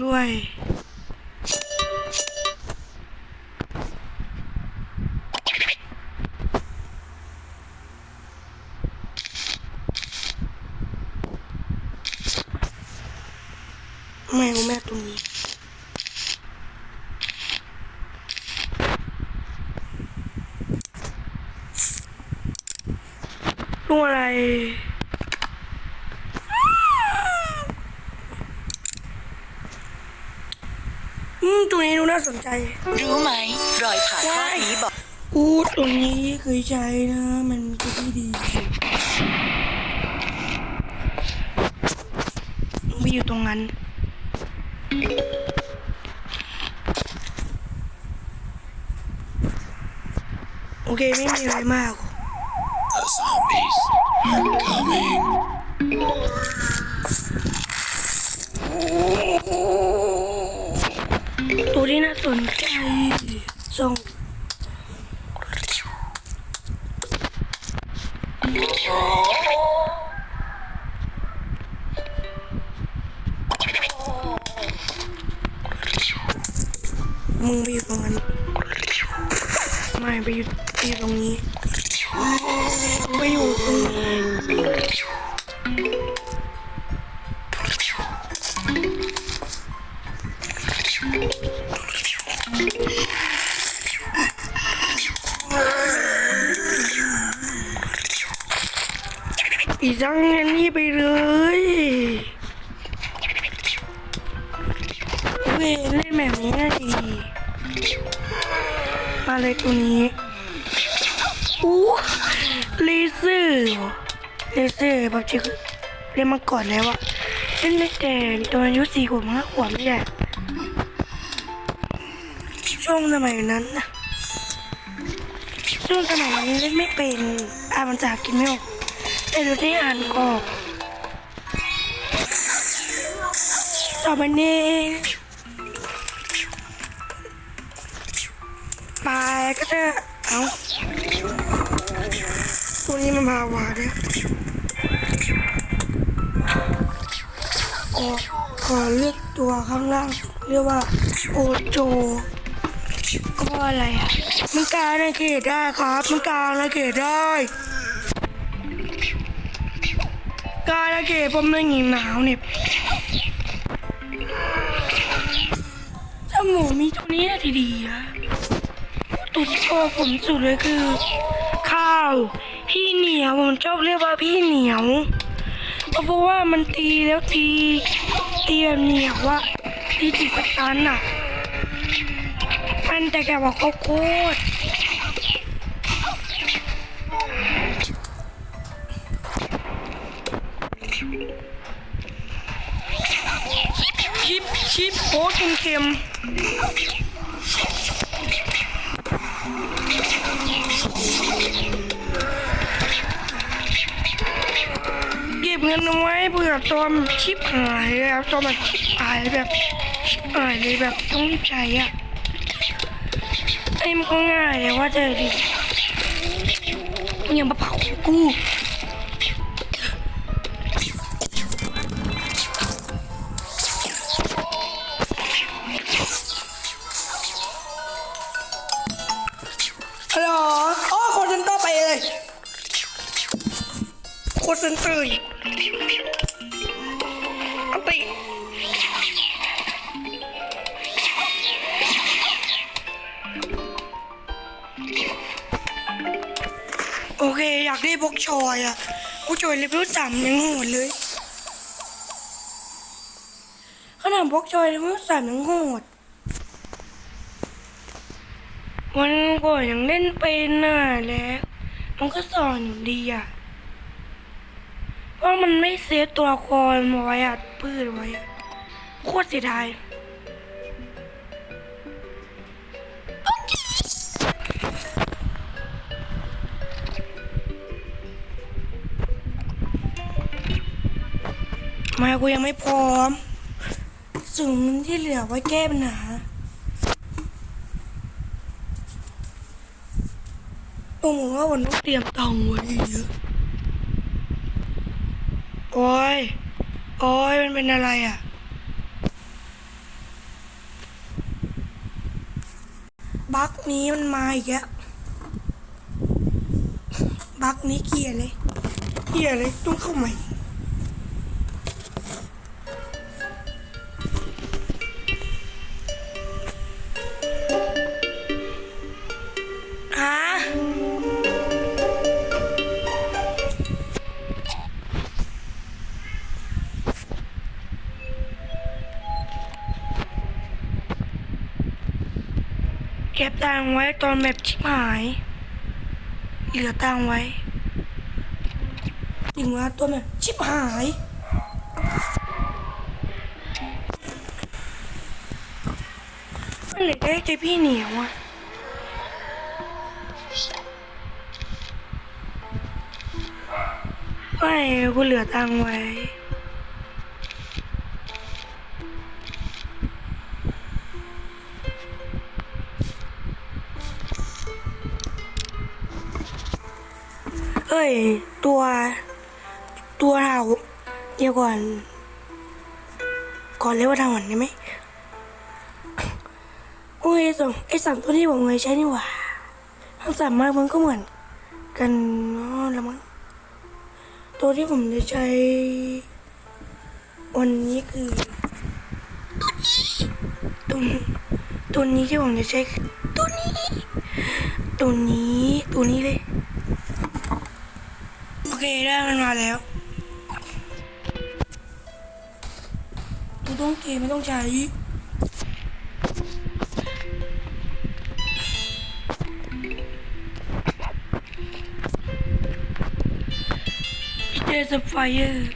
ด้วยแม่งแม่ตรงนี้ลุงอะไร อืม ตัวนี้ดูน่าสนใจ รู้ไหมรอยผ่าคลอดนี้บอกอู้ตัวนี้เคยใช้นะ มันเป็นที่ดีไปอยู่ตรงนั้นโอเคไม่มีอะไรมาก The zombies are coming. ตัว ที่น่าสนใจส่ง อีจังเงี้ยนี่ไปเลยเว้ยเล่นแบบนี้น่าดีมาเลยตัวนี้อู้เลเซอร์เหรอเลเซอร์แบบที่เล่นมาก่อนแล้วอะเล่นตั้งแต่ตอนอายุสี่ขวบห้าขวบนี่แหละช่วงสมัยนั้นนะช่วงสมัยนั้นเล่นไม่เป็นอ่านมันจากกินไม่ออก แต่เดี๋ยวได้อ่านก็ออกต่อไปนี้ไปก็จะเอาตัวนี้มันพาวาด้วยขอขอเลือกตัวข้างล่าง เรียกว่าโอโจก็อะไรอะมันกลารในเขตได้ครับมันกลารในเขตได้ การในเขตผมไม่หนีหนาวเนี่ยถ้าหมูมีตัวนี้น่าจะดีอะตัวที่ชอบผมสุดเลยคือ ข้าว พี่เหนียวผมชอบเรียกว่าพี่เหนียวเพราะว่ามันตีแล้วตีตีแบบเหนียวว่าตีจิตประตันอะมันแต่แกบอกเขาโคตร ชิปชิปโอ้เค็มเก็บเงินเอาไว้เผื่อตอนชิปหายแล้วตอนแบบชิปหายแบบชิปหายเลยแบบต้องรีบใช้อะไอ้มันก็ง่ายแต่ว่าเจอดิยังมาเผากู ตรเซนเตอร์อีกอันติโอเค อยากได้บกชอยอะบกชอยเลเวลสามยังโหดเลยขนาดบกชอยเลเวลสามยังโหดวันก่อนยังเล่นเป็นน่ะแล้ว มันก็สอนอยู่ดีอะ เพราะมันไม่เซฟตัวละครไว้อะพืชไว้อะโคตรเสียดายมากูยังไม่พร้อมส่งเงินที่เหลือไว้แก้ปัญหาผมว่าวันต้องเตรียมตังไว้เยอะ โอ้ย โอ้ย มันเป็นอะไรอะ บักนี้มันมาอีกแล้วบักนี้เกียร์เลยเกียร์เลยต้องเข้าใหม่ เก็บตังไว้ตอนแบบชิบหาย เหลือตังไว้ถึงว่าตัวแบบชิบหายมันเหลือได้ใจพี่เหนียวอะไม่กูเหลือตังไว้ เอ้ย ตัว ตัวเราเดี๋ยวก่อน ก่อนเรียกว่าทางหันได้ไหมโอ้ยสองไอ้สามตัวที่ผมเคยใช้นี่หว่าทั้งสามมากมันก็เหมือน กันเนาะละมั้งตัวที่ผมจะใช้ วันนี้คือตัวนี้ตัวนี้ที่ผมจะใช้ตัวนี้ ตัวนี้ตัวนี้เลย เคได้มันมาแล้วตัวต้องเกมไม่ต้องใช้เจอสไฟเออร์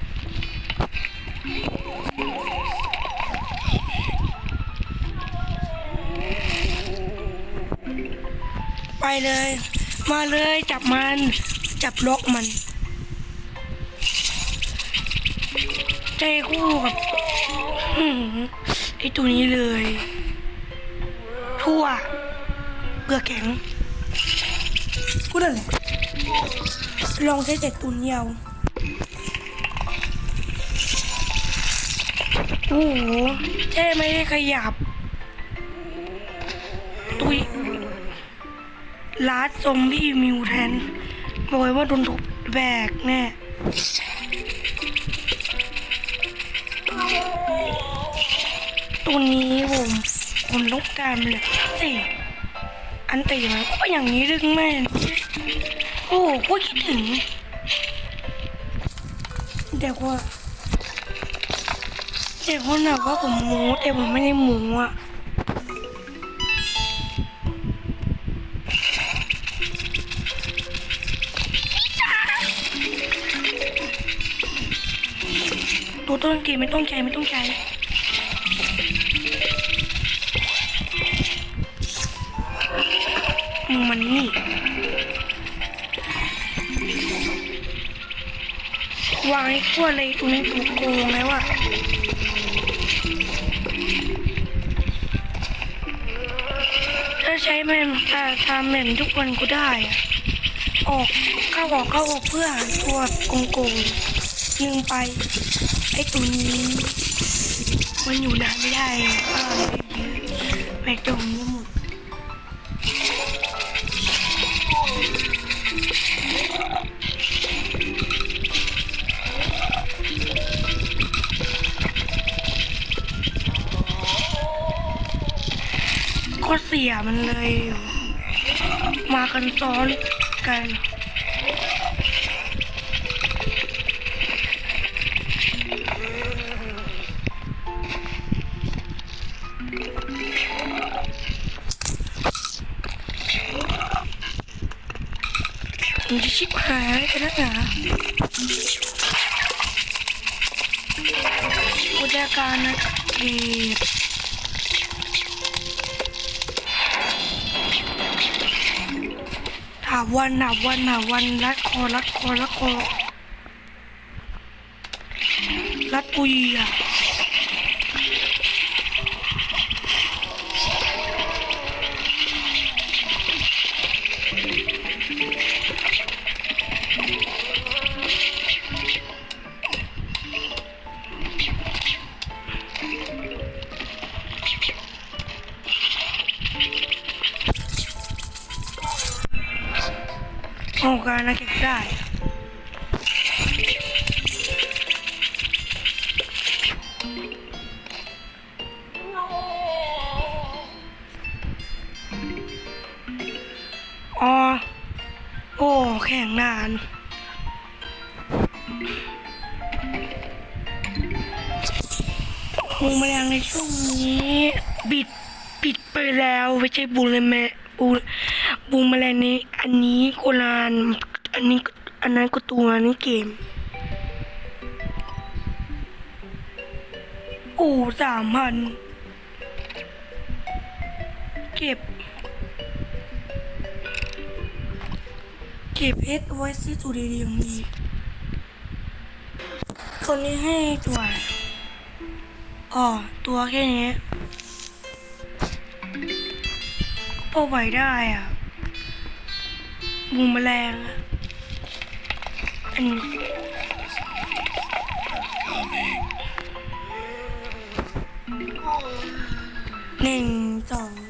ไปเลย มาเลยจับมัน จับล็อกมัน ใจคู่กับอื้อหือไอตัวนี้เลย ทั่วเกลือกแข็งกูนั่นแหละลองใช้เจ็ดตุนเยาวโอ้โหเจ๊ไม่ได้ขยับ ตุยลาดซอมบี้มิวแทนบอกเลยว่าโดนทุบแบกแน่ ตัวนี้ผมผมต้องการเลยสิอันตีมันก็อย่างนี้ดึงแม่นโอ้โหคิดถึงเด็กว่าเด็กคนหนักว่าผมหมูแต่ผมไม่ได้หมูอะ ตัวต้นเกมไม่ต้องใจไม่ต้องใจมึงมันนี่วางให้ขั้วเลยตรงนี้ถูกโกงแล้วอะถ้าใช้แม่นถ้าทำแม่นทุกวันก็ได้อะออกเข้าออกเข้าออกเพื่อหาตัวโกงโกง ๆยิงไป ไอ้ตัวนี้ มันอยู่นานไม่ได้ก็เลยยื้อแบกจมไม่หมดก็เสียมันเลย มากันซ้อนกัน ชิบหายกันนักหนาอุดาการนะเกียรติถาวันถาวันถาวันรัดคอรัดคอรัดคอรัดปุยอะ ได้อ๋อ โอ้ แข่งนานบูมแมลงในช่วงนี้บิดปิดไปแล้ว ไม่ใช่บูมเลยแม่บูบูมแมลงนี้ อันนี้โคลาน อันนี้อันนั้นก็ตัวนี้เกมโอ้สามพันเก็บ เก็บเพชรเอาไว้ซื้อตัวดีๆอย่างดีคนนี้ให้ตัวอ๋อตัวแค่นี้พอไหวได้อะบูมแมลงอะ อันนี้ Coming. หนึ่งสอง